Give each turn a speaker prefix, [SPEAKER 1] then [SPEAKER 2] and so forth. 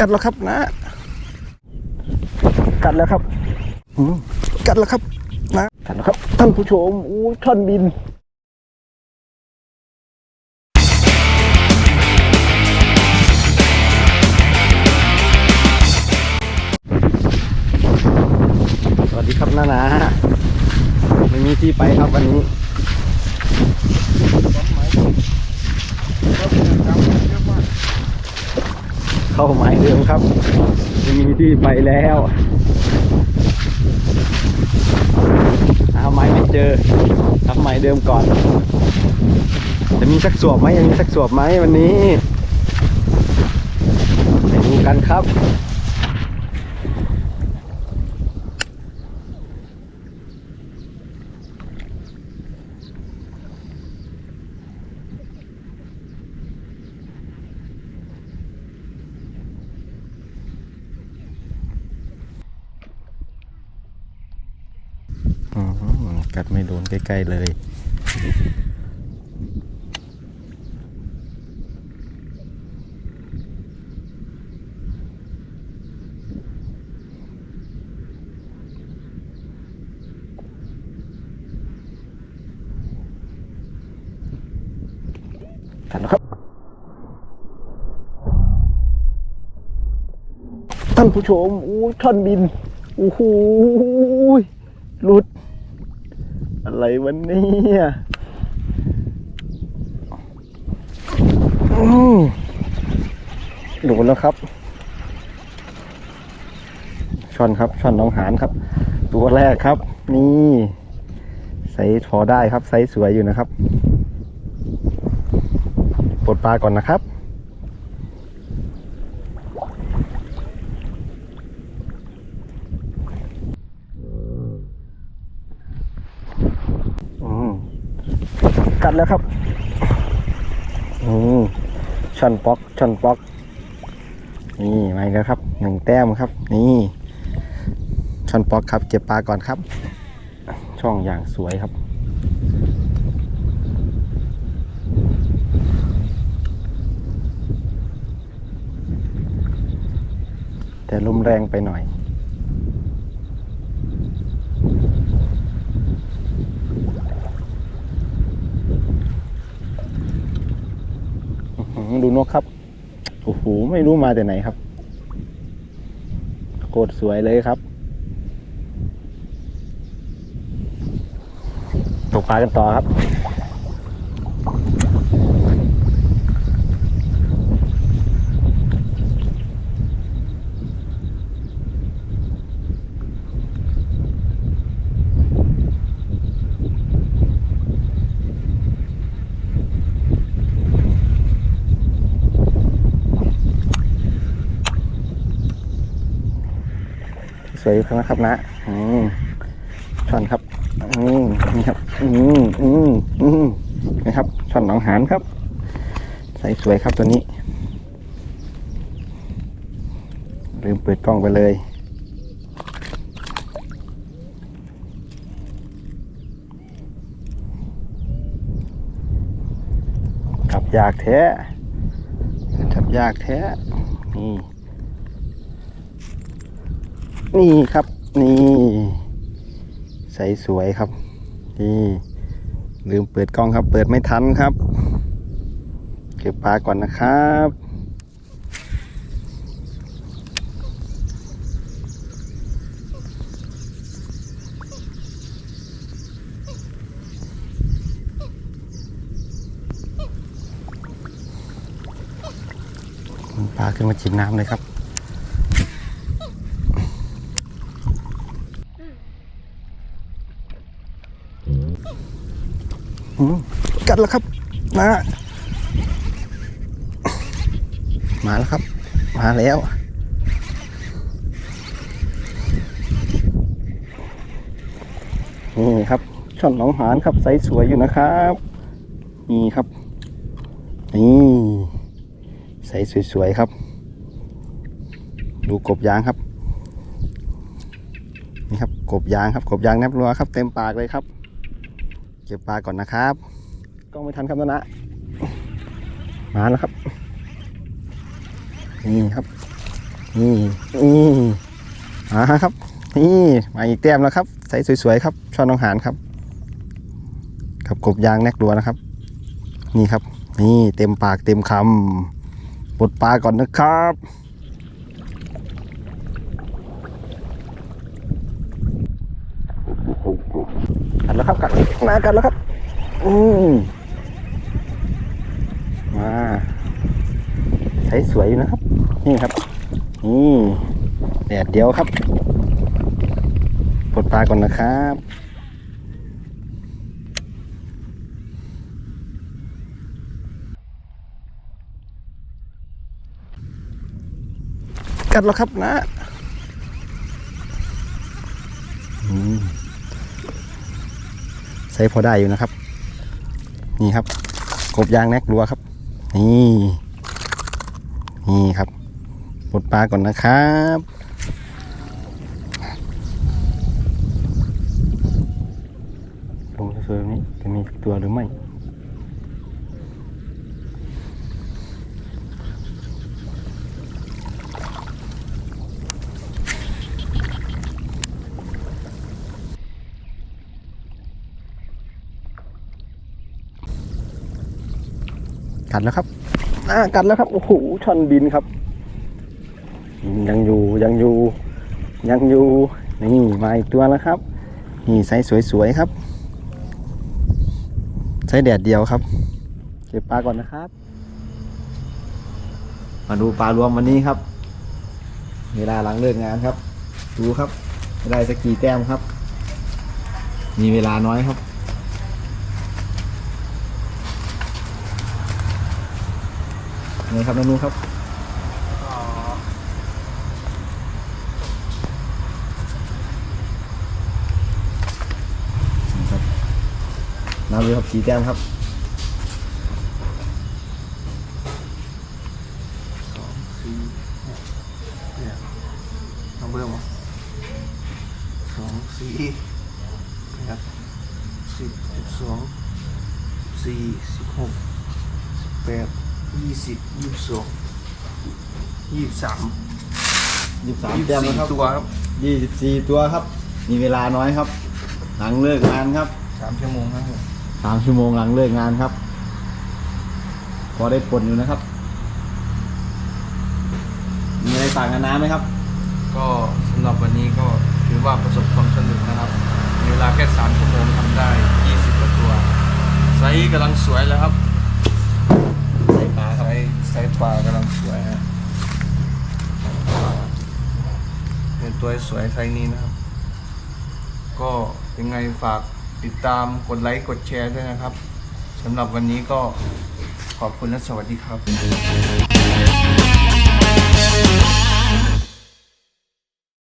[SPEAKER 1] กัดแล้วครับนะ กัดแล้วครับอืมกัดแล้วครับนะกัดแล้วครับ ท่านผู้ชมอู้ท่อนบินสวัสดีครับน้านาไม่มีที่ไปครับวันนี้ เข้าหมายเดิมครับไม่มีที่ไปแล้วหาหมายไม่เจอทำหมายเดิมก่อน จะมีสักสวบไหมยังมีสักสวบไหมวันนี้ไปดูกันครับ กัดไม่โดนใกล้ ๆ เลยกันครับท่านผู้ชมอู้ท่อนบินโอ้โหหลุด อะไรวันนี้โดนแล้วครับช่อนครับช่อนน้องหานครับ ตัวแรกครับ นี่ไซส์พอได้ครับไซส์สวยอยู่นะครับ ปลดปลาก่อนนะครับ อืม กัดแล้วครับอืมช่อนป๊อกช่อนป๊อก นี่มาแล้วครับหนึ่งแต้มครับ นี่ช่อนป๊อกครับเก็บปลาก่อนครับ ช่องอย่างสวยครับแต่ลมแรงไปหน่อย อื้อหือดูน กครับ โอ้โห ไม่รู้มาแต่ไหนครับ โคตรสวยเลยครับ ตกปลากันต่อครับ วยนะครับนะอืมช่อนครับอืมนี่ครับอืมอืมอืมนะครับช่อนหนองหานครับใสสวยครับตัวนี้ ลืมเปิดกล้องไปเลยกลับยากแท้จับยากแท้นี่ นี่ครับ นี่ ใสสวยครับ นี่ลืมเปิดกล้องครับ เปิดไม่ทันครับ เก็บปลาก่อนนะครับปลาขึ้นมาจิบน้ำเลยครับ อืมกัด แล้วครับนะมาแล้วครับ มาแล้วนี่ครับช่อนหนองหานครับไซส์สวยอยู่นะครับนี่ครับนี่ไซส์สวยๆครับ ดูกบยางครับนี่ครับกบยางครับกบยางแนบรัวครับ เต็มปากเลยครับ เก็บปลาก่อนนะครับ กล้องไม่ทันครับนะนะมาแล้วครับ นี่ครับ นี่นี่มาครับ นี่มาอีกแต้มแล้วครับ ใสสวยๆครับช่อนน้องหานครับ กับกบยางแนกดัวนะครับ นี่ครับ นี่เต็มปากเต็มคำปลดปลาก่อนนะครับกัดแล้วครับกัดมากัดแล้วครับ อืม มาใสสวยอยู่นะครับ นี่ครับ นี่แดดเดียวครับปลดปลาก่อนนะครับกัดแล้วครับนะใส่พอได้อยู่นะครับ นี่ครับ กบยางแนกรัวครับ นี่นี่ครับปลดปลาก่อนนะครับลงสวยๆนี้จะมีตัวหรือไม่ กัดแล้วครับอ่ากัดแล้วครับโอ้โหชนบินครับ ยังอยู่ยังอยู่ ยังอยู่นี่มาอีกตัวแล้วครับ นี่ไซส์สวยๆครับไซส์แดดเดียวครับ เก็บปลาก่อนนะครับ มาดูปลารวมวันนี้ครับ เวลาหลังเลิกงานครับ ดูครับได้สักกี่แต้มครับ มีเวลาน้อยครับ นี่ครับน้องนูครับนี่ครับน้ำเลยครับสีแต้มครับ
[SPEAKER 2] สี่เนี่ยน้องเบิ้มเหรอสองสี่นะครับสิบสิบสองสี่สิบหกสิบแปด ยี่สิบยี่สิบสองยี่สิบสาม
[SPEAKER 1] ยี่สิบสาม
[SPEAKER 2] ยี่สิ
[SPEAKER 1] แต้ม
[SPEAKER 2] บ
[SPEAKER 1] แล้ว
[SPEAKER 2] สี่
[SPEAKER 1] ครับ
[SPEAKER 2] ตัวครับ
[SPEAKER 1] ยี่สิบสี่ตัวครับ มีเวลาน้อยครับ หลังเลิกงานครับ
[SPEAKER 2] สามชั่วโมงครับผม
[SPEAKER 1] สามชั่วโมงหลังเลิกงานครับ พอได้ผลอยู่นะครับ มีอะไรฝากกันน้ำไหมครับ
[SPEAKER 2] ก็สำหรับวันนี้ก็ถือว่าประสบความสำเร็จนะครับในเวลาแค่สามชั่วโมงทำได้ยี่สิบกว่าตัวไซส์กำลังสวยแล้วครับ ปลากำลังสวยฮะเป็นตัวสวยไซส์นี้นะครับ ก็ยังไงฝากติดตามกดไลค์กดแชร์ด้วยนะครับสำหรับวันนี้ก็ขอบคุณและสวัสดีครับ